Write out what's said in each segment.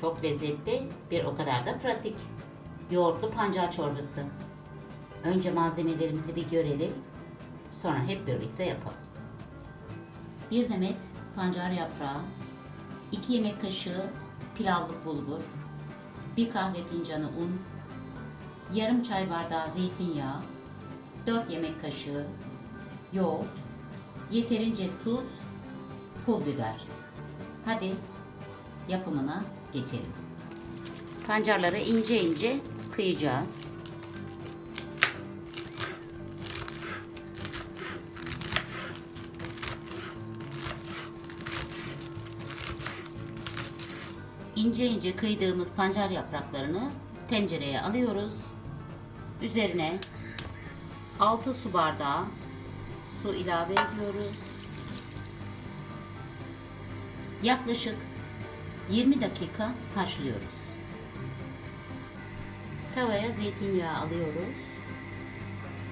Çok lezzetli, bir o kadar da pratik. Yoğurtlu pancar çorbası. Önce malzemelerimizi bir görelim. Sonra hep birlikte yapalım. Bir demet pancar yaprağı, 2 yemek kaşığı pilavlık bulgur, bir kahve fincanı un, yarım çay bardağı zeytinyağı, 4 yemek kaşığı yoğurt, yeterince tuz, pul biber. Hadi yapımına geçelim. Pancarları ince ince kıyacağız. İnce ince kıydığımız pancar yapraklarını tencereye alıyoruz. Üzerine 6 su bardağı su ilave ediyoruz. Yaklaşık 20 dakika haşlıyoruz. Tavaya zeytinyağı alıyoruz.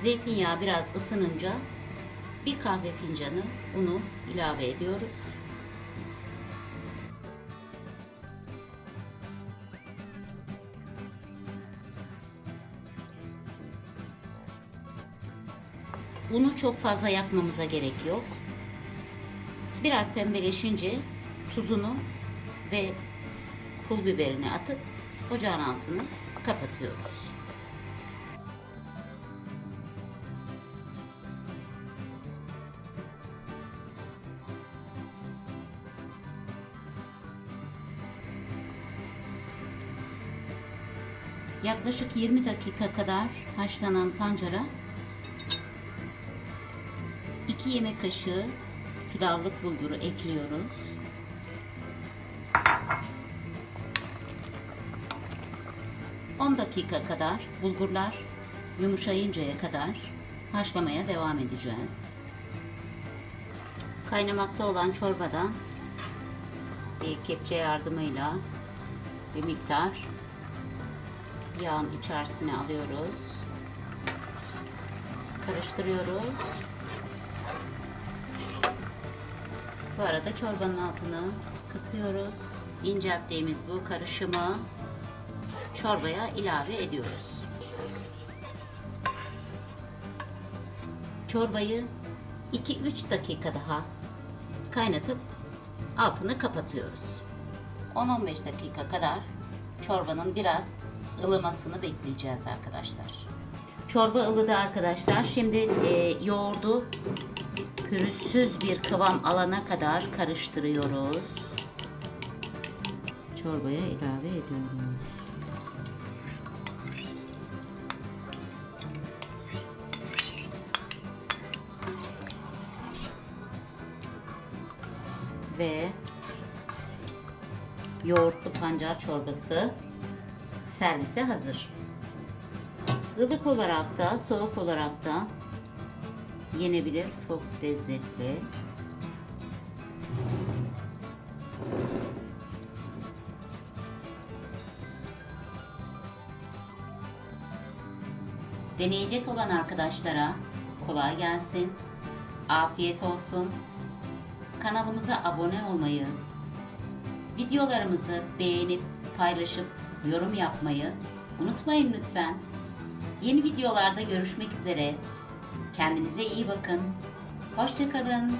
Zeytinyağı biraz ısınınca bir kahve fincanı unu ilave ediyoruz. Unu çok fazla yakmamıza gerek yok. Biraz pembeleşince tuzunu ve pul biberini atıp ocağın altını kapatıyoruz. Yaklaşık 20 dakika kadar haşlanan pancara 2 yemek kaşığı pilavlık bulguru ekliyoruz. ...10 dakika kadar bulgurlar yumuşayıncaya kadar haşlamaya devam edeceğiz. Kaynamakta olan çorbada bir kepçe yardımıyla bir miktar yağın içerisine alıyoruz. Karıştırıyoruz. Bu arada çorbanın altını kısıyoruz. İncelttiğimiz bu karışımı çorbaya ilave ediyoruz. Çorbayı 2-3 dakika daha kaynatıp altını kapatıyoruz. 10-15 dakika kadar çorbanın biraz ılımasını bekleyeceğiz arkadaşlar. Çorba ılıdı arkadaşlar. Şimdi e, yoğurdu pürüzsüz bir kıvam alana kadar karıştırıyoruz. Çorbaya ilave ediyoruz. Ve yoğurtlu pancar çorbası servise hazır. Ilık olarak da soğuk olarak da yenebilir. Çok lezzetli. Deneyecek olan arkadaşlara kolay gelsin. Afiyet olsun. Kanalımıza abone olmayı, videolarımızı beğenip paylaşıp yorum yapmayı unutmayın lütfen. Yeni videolarda görüşmek üzere. Kendinize iyi bakın. Hoşçakalın.